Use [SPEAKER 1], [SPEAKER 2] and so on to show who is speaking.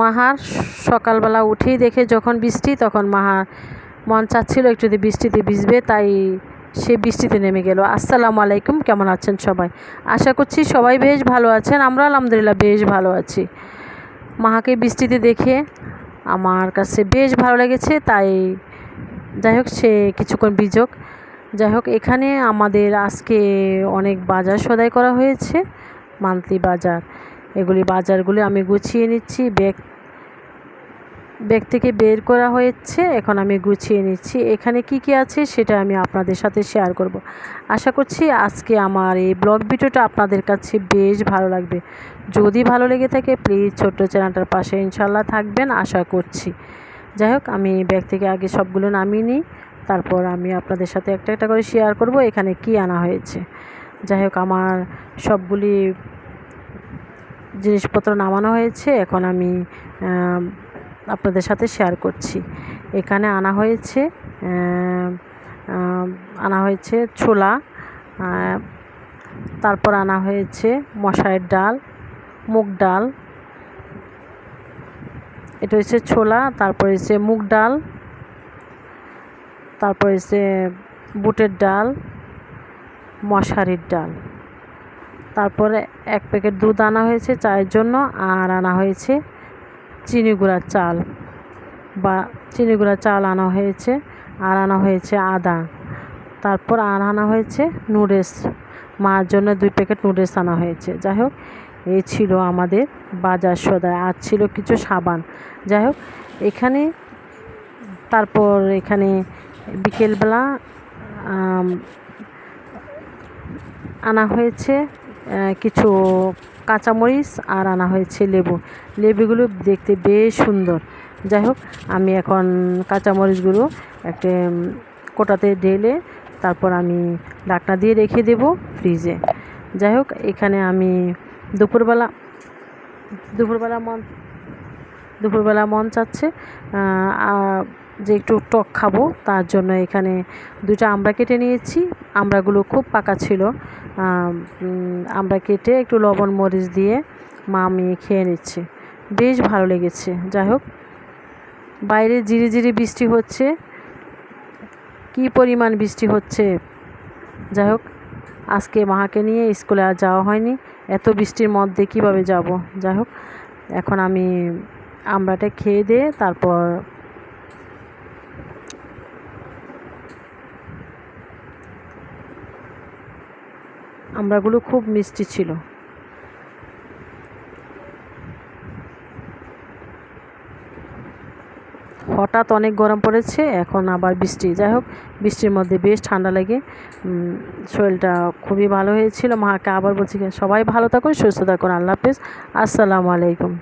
[SPEAKER 1] মাহার সকালবেলা উঠেই দেখে যখন বৃষ্টি, তখন মাহার মন চাচ্ছিল একটু যদি বৃষ্টিতে ভিজবে, তাই সে বৃষ্টিতে নেমে গেল। আসসালামু আলাইকুম, কেমন আছেন সবাই? আশা করছি সবাই বেশ ভালো আছেন, আমরা আলহামদুলিল্লাহ বেশ ভালো আছি। মাহাকে বৃষ্টিতে দেখে আমার কাছে বেশ ভালো লেগেছে, তাই যাই হোক, সে কিছুক্ষণ বিযোগ যাই হোক, এখানে আমাদের আজকে অনেক বাজার সদাই করা হয়েছে, মান্থলি বাজার। এগুলি বাজারগুলি আমি গুছিয়ে নিচ্ছি। ব্যাগ ব্যাগ থেকে বের করা হয়েছে, এখন আমি গুছিয়ে নিচ্ছি। এখানে কি কি আছে সেটা আমি আপনাদের সাথে শেয়ার করব। আশা করছি আজকে আমার এই ব্লগ ভিডিওটা আপনাদের কাছে বেশ ভালো লাগবে। যদি ভালো লেগে থাকে প্লিজ ছোট্ট চ্যানেলটার পাশে ইনশাল্লাহ থাকবেন, আশা করছি। যাই হোক, আমি ব্যাগ থেকে আগে সবগুলো নামিয়ে নিই, তারপর আমি আপনাদের সাথে একটা একটা করে শেয়ার করব, এখানে কি আনা হয়েছে। যাই হোক, আমার সবগুলি জিনিসপত্র নামানো হয়েছে, এখন আমি আপনাদের সাথে শেয়ার করছি। এখানে আনা হয়েছে আনা হয়েছে ছোলা তারপর আনা হয়েছে মশাইয়ের ডাল, মুগ ডাল, এটা হচ্ছে ছোলা, তারপর হচ্ছে মুগ ডাল, তারপর হচ্ছে বুটের ডাল, মশারির ডাল। তারপরে এক প্যাকেট দুধ আনা হয়েছে চায়ের জন্য, আর আনা হয়েছে চিনি গুঁড়ার চাল বা চিনি গুঁড়ার চাল আনা হয়েছে, আর আনা হয়েছে আদা। তারপর আর আনা হয়েছে নুডলস। মার জন্য দুই প্যাকেট নুডলস আনা হয়েছে। যাই হোক, এই ছিল আমাদের বাজার সদায় আর ছিল কিছু সাবান। যাই হোক, এখানে তারপর এখানে বিকেলবেলা আনা হয়েছে কিছু কাঁচামরিচ আর আনা হয়েছে লেবু। লেবুগুলো দেখতে বেশ সুন্দর। যাই হোক, আমি এখন কাঁচামরিচগুলো একটা কোটাতে ঢেলে তারপর আমি ঢাকনা দিয়ে রেখে দেব ফ্রিজে। যাই হোক, এখানে আমি দুপুরবেলা দুপুরবেলা মন দুপুরবেলা মন চাচ্ছে যে একটু টক খাব, তার জন্য এখানে দুটা আমরা কেটে নিয়েছি। আমড়াগুলো খুব পাকা ছিল। আমরা কেটে একটু লবণ, মরিচ দিয়ে মা মেয়ে খেয়ে নিচ্ছে। বেশ ভালো লেগেছে। যাই হোক, বাইরে জিরি জিরি বৃষ্টি হচ্ছে। কি পরিমাণ বৃষ্টি হচ্ছে? যাই হোক, আজকে মাকে নিয়ে স্কুলে আর যাওয়া হয়নি। এত বৃষ্টির মধ্যে কীভাবে যাব? যাই হোক, এখন আমি আমরাটা খেয়ে দিয়ে তারপর আমড়াগুলো খুব মিষ্টি ছিল। হঠাৎ অনেক গরম পড়েছে, এখন আবার বৃষ্টি। যাই হোক, বৃষ্টির মধ্যে বেশ ঠান্ডা লাগে। শরীরটা খুবই ভালো হয়েছিল। মাকে আবার বলছি, সবাই ভালো থাকুন, সুস্থ থাকুন। আল্লাহ হাফেজ। আসসালামু আলাইকুম।